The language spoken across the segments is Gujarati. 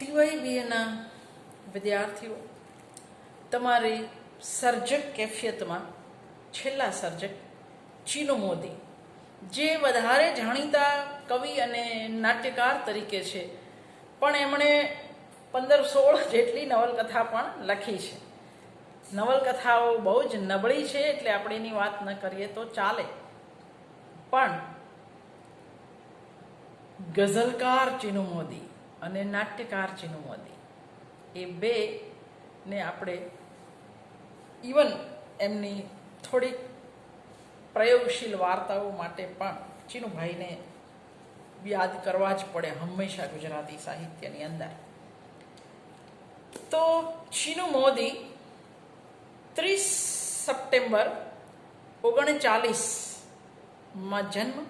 ટીવાયબીએના વિદ્યાર્થીઓ. તમારી સર્જક કેફિયતમાં, છેલ્લા સર્જક, ચીનુ મોદી, જે વધારે જાણીતા કવિ અને નાટ્યકાર તરીકે છે, પણ એમણે પંદર સોળ જેટલી નવલકથા પણ લખી છે. નવલકથાઓ બહુ જ નબળી છે એટલે આપણે એની વાત ન કરીએ તો ચાલે. પણ ગઝલકાર ચીનુ મોદી અને નાટ્યકાર ચિનુ મોદી. એ બે ને આપણે ઇવન એમની થોડીક પ્રયોગશીલ વાર્તાઓ માટે પણ ચિનુભાઈને યાદ કરવા જ પડે હંમેશા ગુજરાતી સાહિત્યની અંદર. તો ચિનુ મોદી ત્રીસ સપ્ટેમ્બર ઓગણચાલીસમાં જન્મ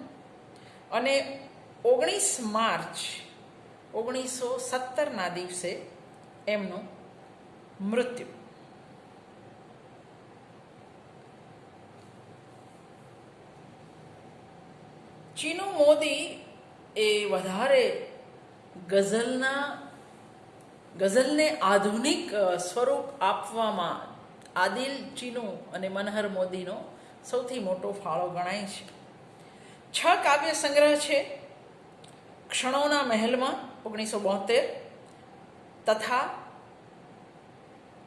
અને ઓગણીસ માર્ચ ઓગણીસો સત્તરના દિવસે એમનું મૃત્યુ. ચીનુ મોદી એ વધારે ગઝલના, ગઝલને આધુનિક સ્વરૂપ આપવામાં આદિલ, ચીનુ અને મનહર મોદીનો સૌથી મોટો ફાળો ગણાય છે. છ કાવ્ય સંગ્રહ છે. ક્ષણોના મહેલમાં ઓગણીસો બોતેર તથા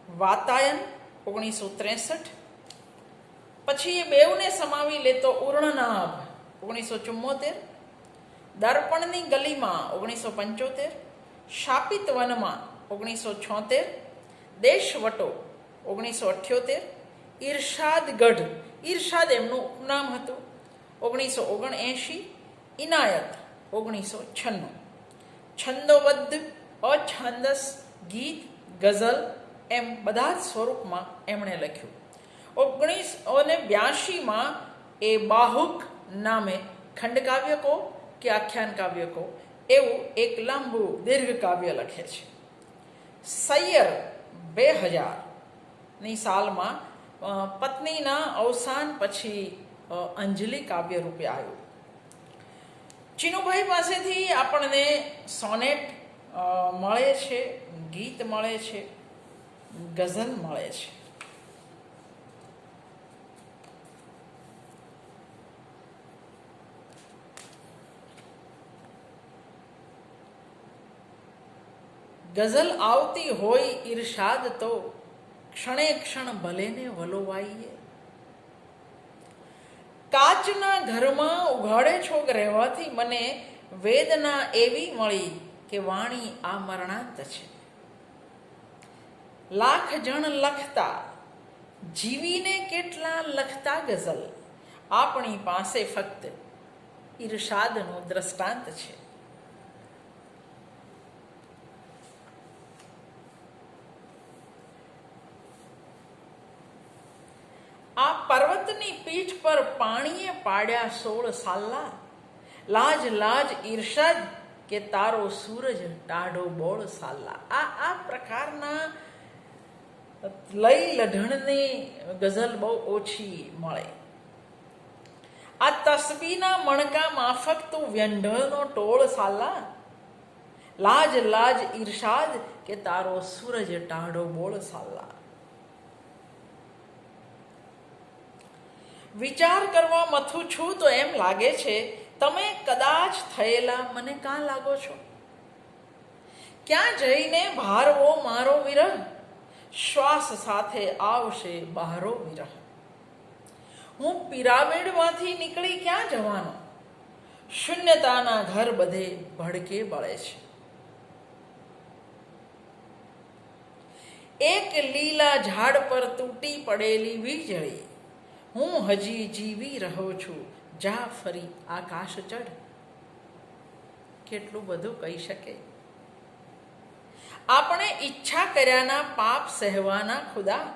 વાતાયન ઓગણીસો ત્રેસઠ પછી એ બેઉને સમાવી લેતો ઉર્ણનાભ ઓગણીસો ચુમ્મોતેર દર્પણની ગલીમાં ઓગણીસો પંચોતેર શાપિત વનમાં ઓગણીસો છોતેર દેશવટો ઓગણીસો અઠ્યોતેર ઈર્ષાદગઢ ઈર્ષાદ એમનું ઉપનામ હતું. ઓગણીસો ઓગણએંશી ઇનાયત ઓગણીસો છન્નું છંદોબદ્ધ, અછંદસ, ગીત, ગઝલ એમ બધા જ સ્વરૂપમાં એમણે લખ્યું. ઓગણીસો ને બ્યાસીમાં એ બાહુક નામે ખંડકાવ્ય કહો કે આખ્યાન કાવ્ય કહો એવું એક લાંબુ દીર્ઘ કાવ્ય લખે છે. સૈયર બે હજારની સાલમાં પત્નીના અવસાન પછી અંજલિ કાવ્ય રૂપે આવ્યું. ચીનુભાઈ પાસેથી આપણને સોનેટ મળે છે, ગીત મળે છે, ગઝલ મળે છે. ગઝલ આવતી હોય ઈર્ષાદ તો ક્ષણે ક્ષણ ભલેને વલોવાઈએ. કાચના ઘરમાં ઉઘાડે છોક રહેવાથી મને વેદના એવી મળી કે વાણી આ મરણાંત છે. લાખ જણ લખતા, જીવીને કેટલા લખતા ગઝલ? આપણી પાસે ફક્ત ઈર્ષાદનું દ્રષ્ટાંત છે. આ પર્વતની પીઠ પર પાણીએ પાડ્યા સોળ સાલ્લા. લાજ લાજ, ઈર્ષદ કે તારો સૂરજ ટાઢો બોળ સાલ્લા. આ આ પ્રકારના લઈ લઢણની ગઝલ બહુ ઓછી મળે. આ તસબીના મણકા માફક તું વ્યંઢળનો ટોળ સાલ્લા. લાજ લાજ, ઈર્ષાદ કે તારો સૂરજ ટાઢો બોળ સાલ્લા. વિચાર કરવા મથું છું તો એમ લાગે છે, તમે કદાચ થયેલા મને કાં લાગો છો? ક્યાં જઈને ભારવો મારો વિરહ? શ્વાસ સાથે આવશે બહારો વિરહ. હું પિરામિડમાંથી નીકળી ક્યાં જવાનો? શૂન્યતાના ઘર બધે ભડકે બળે છે. એક લીલા ઝાડ પર તૂટી પડેલી વીજળી હું હજી જીવી રહ્યો છું. જા ફરી, આકાશ ચઢ. કેટલું બધું કહી શકે. આપણે ઈચ્છા કર્યાના પાપ સહેવાના ખુદા.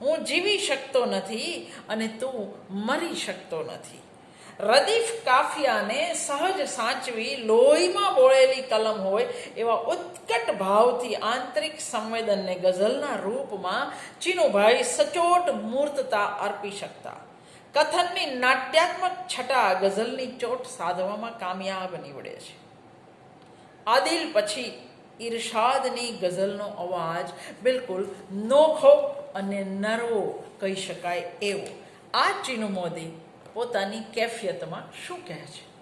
હું જીવી શકતો નથી અને તું મરી શકતો નથી. રદીફ કાફિયાને સહજ સાચવી, લોહીમાં બોળેલી કલમ હોય એવા ઉત્કટ ભાવથી આંતરિક સંવેદનને ગઝલના રૂપમાં ચીનુભાઈ સચોટ મૂર્તતા અર્પી શકતા. કથનની નાટ્યાત્મક છટા ગઝલની ચોટ સાધવામાં કામયાબ નીવડે છે. આદિલ પછી ઈર્ષાદની ગઝલનો અવાજ બિલકુલ નોખો અને નરવો કહી શકાય એવો. આ ચીનુ મોદી પોતાની કેફિયતમાં શું કહે છે?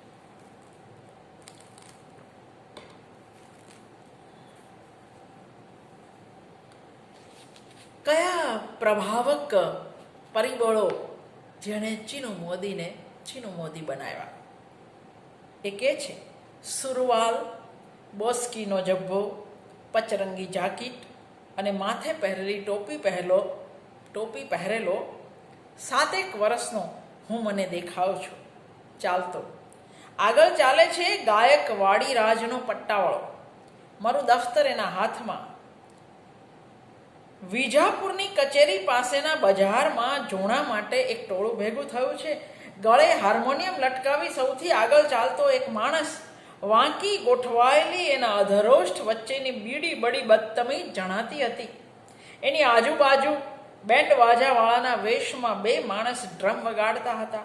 કયા પ્રભાવક પરિબળો જેણે ચીનુ મોદીને ચીનુ મોદી બનાવ્યા? એ કે છે, સુરવાલ, બોસ્કીનો જબ્બો, પચરંગી જાકીટ અને માથે પહેરેલી ટોપી પહેરેલો ટોપી પહેરેલો સાતેક વર્ષનો હું મને દેખાવ છું. ચાલતો. આગળ ચાલે છે ગાયક વાડી રાજનો પટ્ટાવાળો. મારું દફતર એના હાથમાં. વિજાપુરની કચેરી પાસેના બજારમાં જોણા માટે એક ટોળું ભેગું થયું છે. ગળે હાર્મોનિયમ લટકાવી સૌથી આગળ ચાલતો એક માણસ વાંકી ગોઠવાયેલી એના અધરોષ્ઠ વચ્ચેની બીડી બડી બદતમી જણાતી હતી. એની આજુબાજુ બેન્ડ વાજાવાળાના વેશમાં બે માણસ ડ્રમ વગાડતા હતા.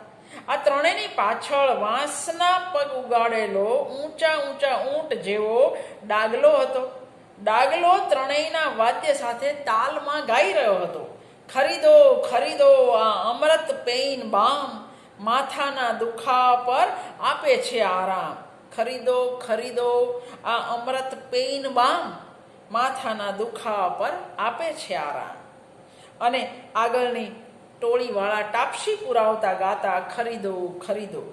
આ ત્રણેયની પાછળ વાંસના પગ ઉગાડેલો ઊંચા ઊંચા ઊંટ જેવો ડાગલો હતો. ડાગલો ત્રણેયના વાદ્ય સાથે તાલમાં ગાઈ રહ્યો હતો. ખરીદો ખરીદો, આ અમૃત પેઇન બામ માથાના દુખા પર આપે છે આરામ. ખરીદો ખરીદો, આ અમૃત પેઇન બામ માથાના દુખા પર આપે છે આરામ. અને આગળની ટોળીવાળા ટાપસી પુરાવતા ગાતા, ખરીદો ખરીદો.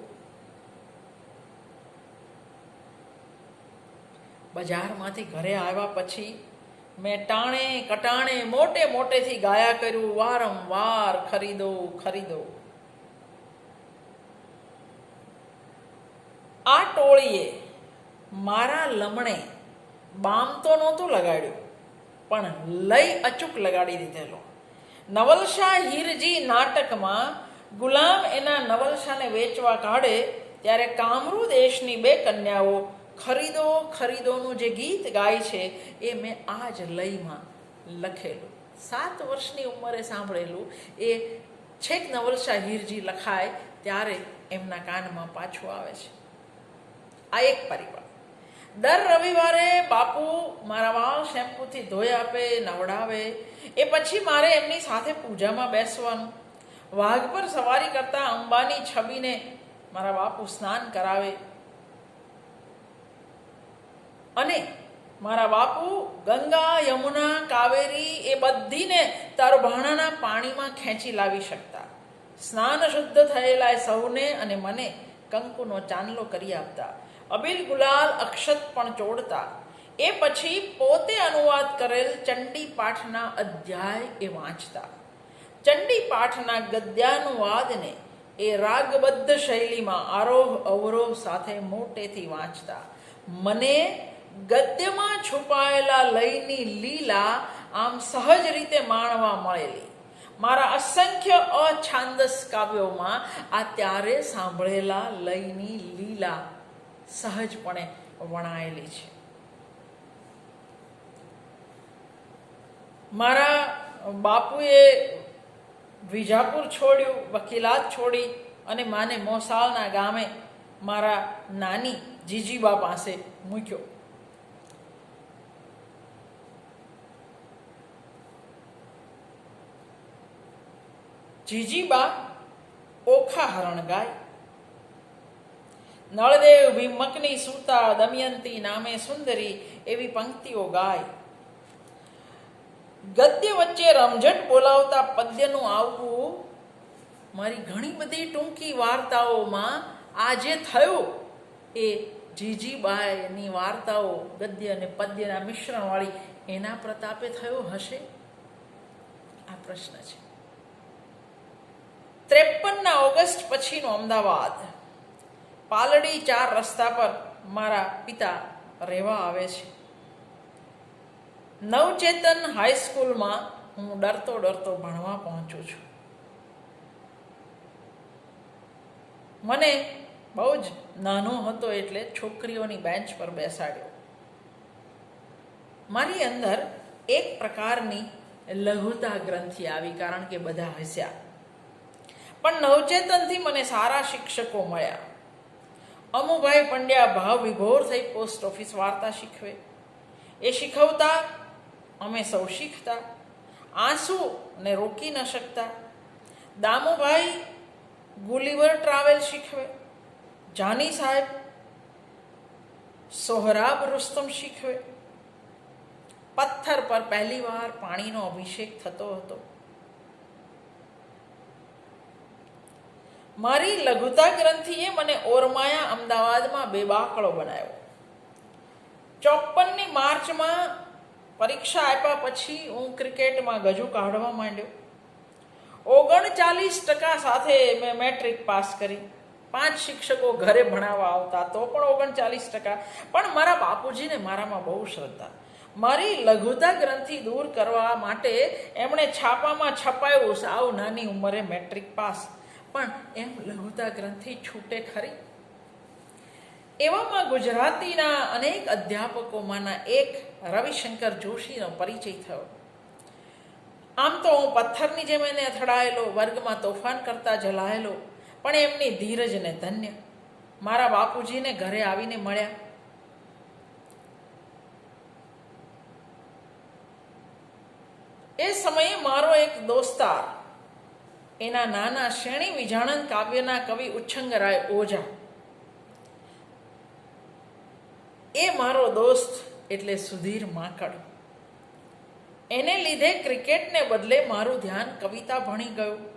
બજારમાંથી ઘરે આવ્યા પછી મેં ટાણે, કટાણે, મોટે મોટેથી ગાયા કર્યું, વારંવાર ખરીદો ખરીદો. આ ટોળીએ મારા લમણે બામ તો નહોતું લગાડ્યું, પણ લઈ અચૂક લગાડી દીધેલો. નવલશા હીરજી નાટકમાં ગુલામ એના નવલશાને વેચવા કાઢે ત્યારે કામરૂ દેશની બે કન્યાઓ ખરીદો, ખરીદોનું જે ગીત ગાય છે એ મેં આ જ લયમાં લખેલું. સાત વર્ષની ઉંમરે સાંભળેલું એ છેક નવલશા હીરજી લખાય ત્યારે એમના કાનમાં પાછું આવે છે. આ એક પરિબળ દર રવિવારે બાપુ મારા વાળ શેમ્પૂથી ધોઈ આપે, નવડાવે. એ પછી મારે એમની સાથે પૂજામાં બેસવાનું. વાઘ પર સવારી કરતા અંબાની છબીને મારા બાપુ સ્નાન કરાવે. અને મારા બાપુ ગંગા, યમુના, કાવેરી એ બધીને તરભાણાના પાણીમાં ખેંચી લાવી શકતા. સ્નાન શુદ્ધ થયેલા સૌને અને મને કંકુનો ચાંદલો કરી આપતા. અબીલ ગુલાલ અક્ષત પણ ચોડતા એ પછી પોતે અનુવાદ કરેલ ચંડી પાઠના અધ્યાય એ વાંચતા. ચંડી પાઠના ગદ્યાનુવાદને એ રાગબદ્ધ શૈલીમાં આરોહ અવરોહ સાથે મોટેથી વાંચતા. મને ગદ્યમાં છુપાયેલા લયની લીલા આમ સહજ રીતે માણવા મળેલી. મારા અસંખ્ય અછાંદસ કાવ્યોમાં આ ત્યારે સાંભળેલા લયની લીલા સહજપણે વણાયેલી છે. મારા બાપુએ વિજાપુર છોડ્યું, વકીલાત છોડી અને માને મોસાળના ગામે મારા નાની જીજીબા પાસે મૂક્યો. જીજીબા ઓખા હરણ ગાય નળદેવ ભીમકની સૂતા દમયંતી નામે સુંદરી એવી પંક્તિઓ ગાય. ગદ્ય વચ્ચે રમઝટ બોલાવતા પદ્યનું આવવું મારી ઘણી બધી ટૂંકી વાર્તાઓમાં આજે થયું. એ જીજીબાઈની વાર્તાઓ, ગદ્ય અને પદ્યના મિશ્રણવાળી એના પ્રતાપે થયો હશે? આ પ્રશ્ન છે. ત્રેપનના ઓગસ્ટ પછીનું અમદાવાદ. પાલડી ચાર રસ્તા પર મારા પિતા રહેવા આવે છે. નવચેતન હાઈસ્કૂલમાં હું ડરતો ડરતો ભણવા પહોંચું છું. મને બહુ જ નાનો હતો એટલે છોકરીઓની બેન્ચ પર બેસાડ્યો. મારી અંદર એક પ્રકારની લઘુતા ગ્રંથિ આવી કારણ કે બધા હસ્યા. પણ નવચેતનથી મને સારા શિક્ષકો મળ્યા. અમુભાઈ પંડ્યા ભાવ વિભોર થઈ પોસ્ટ ઓફિસ વાર્તા શીખવે. એ શીખવતા અમે સૌ શીખતા. આંસુ ને રોકી ન શકતા. દામુભાઈ ગુલીવર ટ્રાવેલ શીખવે. જાની સાહેબ સોહરાબ રુસ્તમ શીખવે. પથ્થર પર પહેલીવાર પાણીનો અભિષેક થતો હતો. મારી લઘુતા ગ્રંથિએ મને ઓરમાયા અમદાવાદમાં બેબાકળો બનાવ્યો. ચોપનની માર્ચમાં પરીક્ષા આપ્યા પછી હું ક્રિકેટમાં ગજુ કાઢવા માંડ્યો. ઓગણચાલીસ ટકા સાથે મેં મેટ્રિક પાસ કરી. પાંચ શિક્ષકો ઘરે ભણાવવા આવતા તો પણ ઓગણચાલીસ ટકા. પણ મારા બાપુજીને મારામાં બહુ શ્રદ્ધા. મારી લઘુતા ગ્રંથિ દૂર કરવા માટે એમણે છાપામાં છપાયું સાવ નાની ઉંમરે મેટ્રિક પાસ. પણ એમ લઘુતા ગ્રંથિ છૂટે ખરી. એવામાં ગુજરાતીના અનેક અધ્યાપકોમાંના એક રવિશંકર જોશીનો પરિચય થયો. આમ તો હું પથ્થરની જેમ એને અથડાયેલો, વર્ગમાં તોફાન કરતા જલાયેલો, પણ એમની ધીરજને ધન્ય. મારા બાપુજીને ઘરે આવીને મળ્યા. એ સમયે મારો એક દોસ્તાર એના નાના શ્રેણી વિજાણન કાવ્યના કવિ ઉચ્છંગરાય ઓઝા. એ મારો દોસ્ત એટલે સુધીર માકડ. એને લીધે ક્રિકેટને બદલે મારું ધ્યાન કવિતા ભણી ગયું.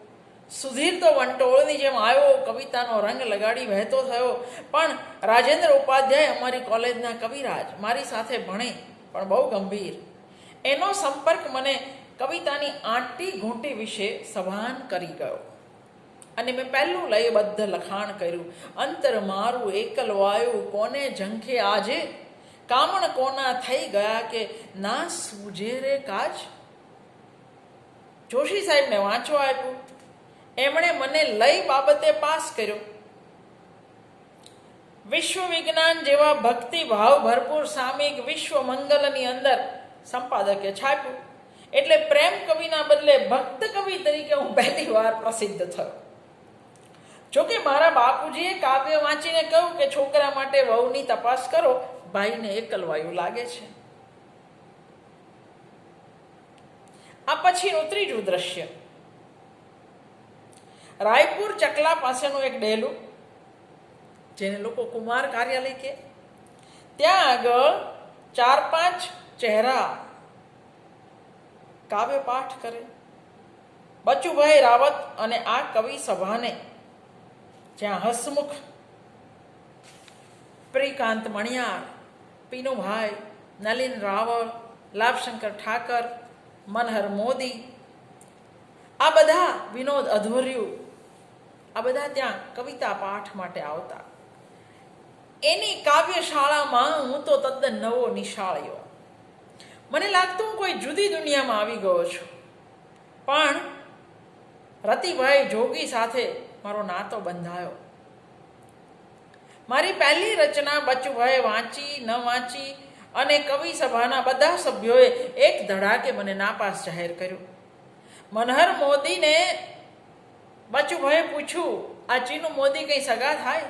સુધીર તો વંટોળની જેમ આવ્યો, કવિતાનો રંગ લગાડી વહેતો થયો. પણ રાજેન્દ્ર ઉપાધ્યાય અમારી કોલેજના કવિરાજ, મારી સાથે ભણે, પણ બહુ ગંભીર. એનો સંપર્ક મને કવિતાની આંટી ઘૂંટી વિશે સભાન કરી ગયો. અને મેં પહેલું લયબદ્ધ લખાણ કર્યું. અંતર મારું એકલ વાયુ, કોને ઝંખે આજે? કામણ કોના થઈ ગયા કે ના સૂજે રે કાજ? જોશી સાહેબને વાંચવા આપ્યું. એમણે મને લય બાબતે પાસ કર્યો. વિશ્વ વિજ્ઞાન જેવા ભક્તિ ભાવ ભરપૂર સામિક વિશ્વ મંગલની અંદર સંપાદકે છાપ્યું. એટલે પ્રેમ કવિના બદલે ભક્ત કવિ તરીકે હું પહેલી વાર પ્રસિદ્ધ થયો. જોકે મારા બાપુજીએ કાવ્ય વાંચીને કહ્યું કે છોકરા માટે વહુની તપાસ કરો, ભાઈને એકલવાયું લાગે છે. આ પછીનું ત્રીજું દ્રશ્ય. રાયપુર ચકલા પાસેનું એક ડેલું, જેને લોકો કુમાર કાર્યાલય કે ત્યાં આગળ ચાર પાંચ ચહેરા કાવ્ય પાઠ કરે. બચુભાઈ રાવત અને આ કવિ સભાને જ્યાં હસમુખ, પ્રિકાંત મણિયાર, પીનુભાઈ, નલિન રાવળ, લાભશંકર ઠાકર, મનહર મોદી, આ બધા વિનોદ અધવર્યુ આ બધા ત્યાં કવિતા પાઠ માટે આવતા. એની કાવ્યશાળામાં હું તો તદ્દન નવો નિશાળ્યો. મને લાગતું હું કોઈ જુદી દુનિયામાં આવી ગયો છું. પણ રતિભાઈ જોગી સાથે મારો નાતો બંધાયો. મારી પહેલી રચના બચુભાઈ વાંચી, ન વાંચી અને કવિ સભાના બધા સભ્યોએ એક ધડાકે મને નાપાસ જાહેર કર્યું. મનહર મોદીને બચુભાઈએ પૂછ્યું, આ ચીનુ મોદી કંઈ સગા થાય?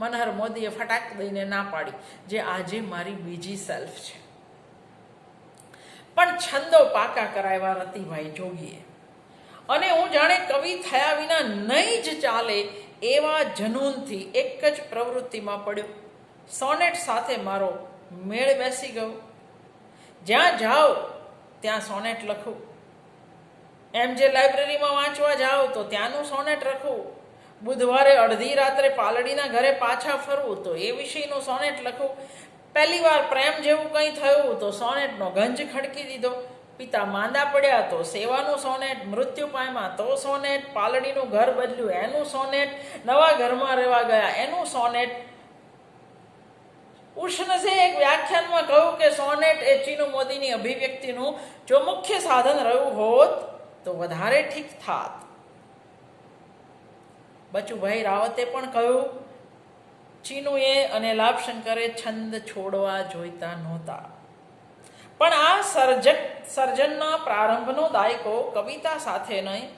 મનહર મોદીએ ફટાક દઈને ના પાડી, જે આજે મારી બીજી સેલ્ફ છે. પણ છંદો પાકા કરાવ્યા રતિભાઈ જોગીએ. અને હું જાણે કવિ થયા વિના નહીં જ ચાલે એવા જનૂનથી એક જ પ્રવૃત્તિમાં પડ્યો. સોનેટ સાથે મારો મેળ બેસી ગયો. જ્યાં જાઓ, ત્યાં સોનેટ લખું. એમ જે લાઇબ્રેરીમાં વાંચવા જાઓ, તો ત્યાંનું સોનેટ લખું બુધવારે અડધી રાત્રે પાલડીના ઘરે પાછા ફરવું, તો એ વિષયનું સોનેટ લખું. પહેલી વાર પ્રેમ જેવું કંઈ થયું તો સોનેટનો ગંજ ખડકી દીધો. પિતા માંદા પડ્યા તો સેવાનું સોનેટ, મૃત્યુ પામ્યા તો સોનેટ, પાલડીનું ઘર બદલ્યું એનું સોનેટ, નવા ઘરમાં રહેવા ગયા એનું સોનેટ. ઉષ્ણસે એક વ્યાખ્યાનમાં કહ્યું કે સોનેટ એ ચીનુ મોદીની અભિવ્યક્તિનું જો મુખ્ય સાધન રહ્યું હોત તો વધારે ઠીક થાત. બચુભાઈ રાવતે પણ કહ્યું ચીનુએ અને લાભશંકરે છંદ છોડવા જોઈતા નહોતા. પણ આ સર્જક, સર્જનના પ્રારંભનો દાયકો કવિતા સાથે નહીં,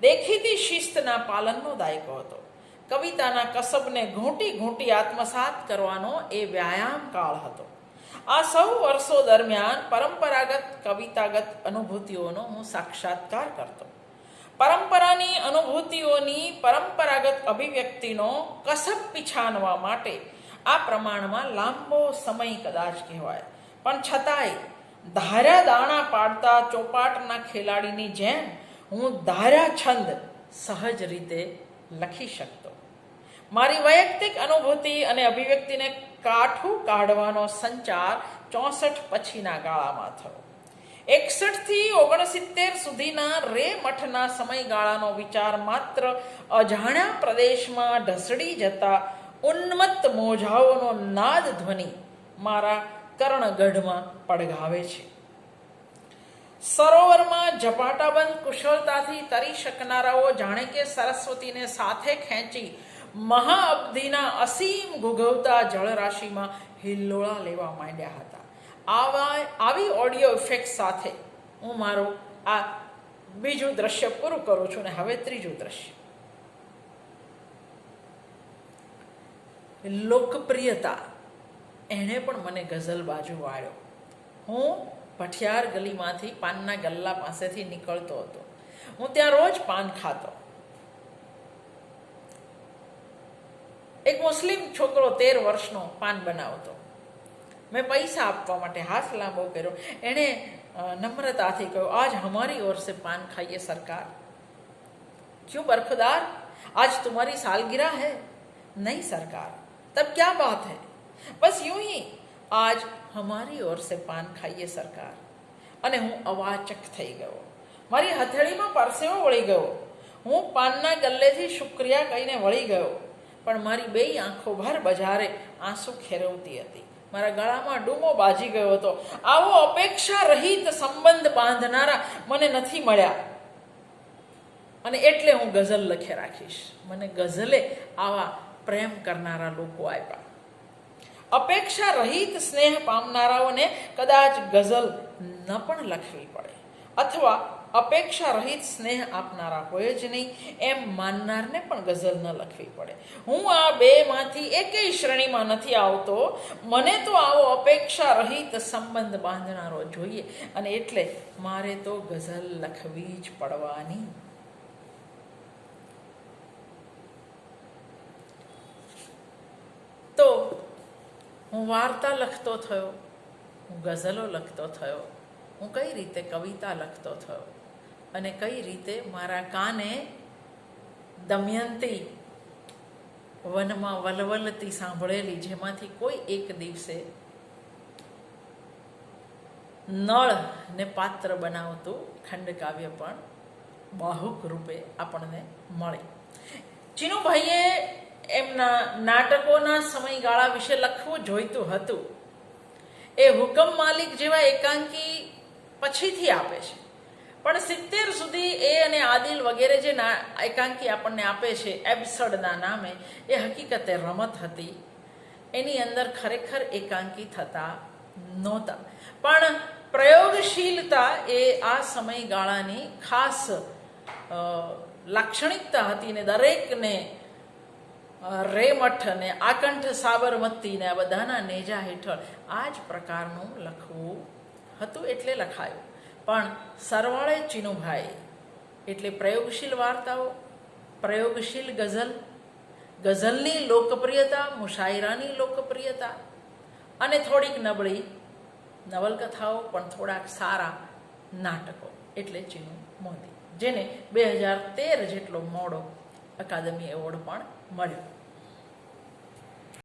દેખીતી શિસ્તના પાલનનો દાયકો હતો. કવિતાના કસબને ઘૂંટી ઘૂંટી આત્મસાત કરવાનો એ વ્યાયામ કાળ હતો. આ સૌ વર્ષો દરમિયાન પરંપરાગત, કવિતાગત અનુભૂતિઓનો હું સાક્ષાત્કાર કરતો. પરંપરાની અનુભૂતિઓની પરંપરાગત અભિવ્યક્તિનો કસબ પીછાનવા માટે આ પ્રમાણમાં લાંબો સમય કદાચ કહેવાય. પણ છતાંય ધાર્યા દાણા પાડતા ચોપાટના ખેલાડીની જેમ હું ધાર્યા છંદ સહજ રીતે લખી શકતો. મારી વૈયક્તિક અનુભૂતિ અને અભિવ્યક્તિને કાઠું કાઢવાનો સંચાર ચોસઠ પછીના ગાળામાં થયો. એકસઠથી ઓગણસિત્તેર સુધીના રે મઠના સમયગાળાનો વિચાર માત્ર અજાણ્યા પ્રદેશમાં ઢસડી જતા ઉન્મત્ત મોજાઓનો નાદ ધ્વનિ મારા કર્ણગઢમાં પડઘાવે છે. સરોવરમાં ઝપાટાબંધ કુશળતાથી તરી શકનારાઓ જાણે કે સરસ્વતીને સાથે ખેંચી મહાઅબ્ધિના અસીમ ગુગવતા જળરાશિમાં હિલ્લોળા લેવા માંડ્યા હતા. આવા, આવી ઓડિયો ઇફેક્ટ સાથે હું મારું આ બીજું દ્રશ્ય પૂરું કરું છું ને હવે ત્રીજું દ્રશ્ય. લોકપ્રિયતા. એણે પણ મને ગઝલ બાજુ વાળ્યો. હું ભઠિયાર ગલીમાંથી પાનના ગલ્લા પાસેથી નીકળતો હતો. હું ત્યાં રોજ પાન ખાતો. એક મુસ્લિમ છોકરો તેર વર્ષનો પાન બનાવતો. મેં પૈસા આપવા માટે હાથ લાંબો કર્યો એણે અ, નમ્રતાથી કહ્યું આજ હમારી ઓર સે પાન ખાઈએ સરકાર क्यों बर्फदार आज तुम्हारी सालगिरह है नहीं सरकार तब क्या बात है बस यूं ही आज हमारी ओर से पान खाइए सरकार અને હું અવાચક થઈ ગયો મારી હથેળીમાં પરસેવો વળી ગયો હું પાનના ગલ્લેથી શુક્રિયા કહીને વળી ગયો પણ મારી બે આંખો ભર બજારે આંસુ ખેરવતી હતી મારા ગળામાં ડૂમો બાજી ગયો હતો. આવો અપેક્ષા રહિત સંબંધ બાંધનારા મને નથી મળ્યા. અને એટલે હું ગઝલ લખે રાખીશ. મને ગઝલે આવા પ્રેમ કરનારા લોકો આપ્યા. અપેક્ષા રહિત સ્નેહ પામનારાઓને કદાચ ગઝલ ન પણ લખવી પડે. અથવા અપેક્ષા રહિત સ્નેહ આપનારા હોય જ નહીં, એમ માનનારને પણ ગઝલ ન લખવી પડે. હું આ બેમાંથી એકેય શ્રેણીમાં નથી આવતો. મને તો આવો અપેક્ષા રહિત સંબંધ બાંધનારો જોઈએ, અને એટલે મારે તો ગઝલ લખવી જ પડવાની. તો હું વાર્તા લખતો થયો, હું ગઝલો લખતો થયો, હું કઈ રીતે કવિતા લખતો થયો? અને કઈ રીતે મારા કાને દમયંતી વનમાં વલવલતી સાંભળેલી, જેમાંથી કોઈ એક દિવસે નળ ને પાત્ર બનાવતું ખંડકાવ્ય પણ બાહુક રૂપે આપણને મળે. ચીનુભાઈએ એમના નાટકોના સમયગાળા વિશે લખવું જોઈતું હતું. એ હુકમ માલિક જેવા એકાંકી પછીથી આપે છે. પણ સિત્તેર સુધી એ અને આદિલ વગેરે જે ના એકાંકી આપણને આપે છે એબસડના નામે, એ હકીકતે રમત હતી. એની અંદર ખરેખર એકાંકી થતા નહોતા. પણ પ્રયોગશીલતા એ આ સમયગાળાની ખાસ લાક્ષણિકતા હતી ને દરેકને રેમઠ ને આકંઠ સાબરમતી ને આ બધાના નેજા હેઠળ આ જ પ્રકારનું લખવું હતું એટલે લખાયું. પણ સરવાળે ચીનુભાઈ. એટલે પ્રયોગશીલ વાર્તાઓ, પ્રયોગશીલ ગઝલ, ગઝલની લોકપ્રિયતા, મુશાયરાની લોકપ્રિયતા અને થોડીક નબળી નવલકથાઓ પણ થોડાક સારા નાટકો. એટલે ચીનુ મોદી, જેને બે હજાર તેર જેટલો મોડો અકાદમી એવોર્ડ પણ મળ્યો.